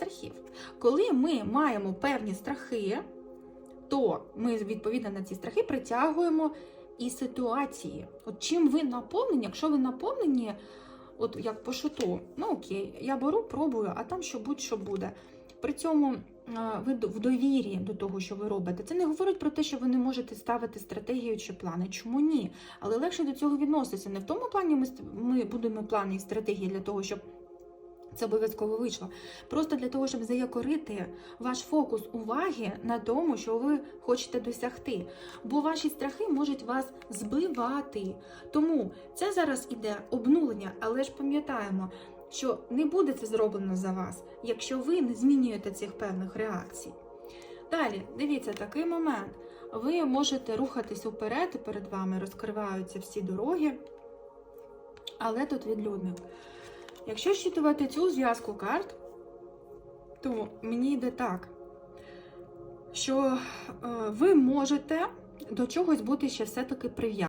страхів. Коли ми маємо певні страхи, то ми відповідно на ці страхи притягуємо і ситуації. От чим ви наповнені, якщо ви наповнені, от як по шуту, ну окей, я беру, пробую, а там що будь-що буде. При цьому ви в довірі до того, що ви робите. Це не говорить про те, що ви не можете ставити стратегію чи плани. Чому ні? Але легше до цього відноситися. Не в тому плані ми, ми будемо плани і стратегії для того, щоб це обов'язково вийшло. Просто для того, щоб заякорити ваш фокус уваги на тому, що ви хочете досягти. Бо ваші страхи можуть вас збивати. Тому це зараз іде обнулення, але ж пам'ятаємо, що не буде це зроблено за вас, якщо ви не змінюєте цих певних реакцій. Далі, дивіться, такий момент. Ви можете рухатись уперед, перед вами розкриваються всі дороги, але тут відлюдник. Якщо щитувати цю зв'язку карт, то мені йде так, що е, ви можете до чогось бути ще все-таки прив'язані.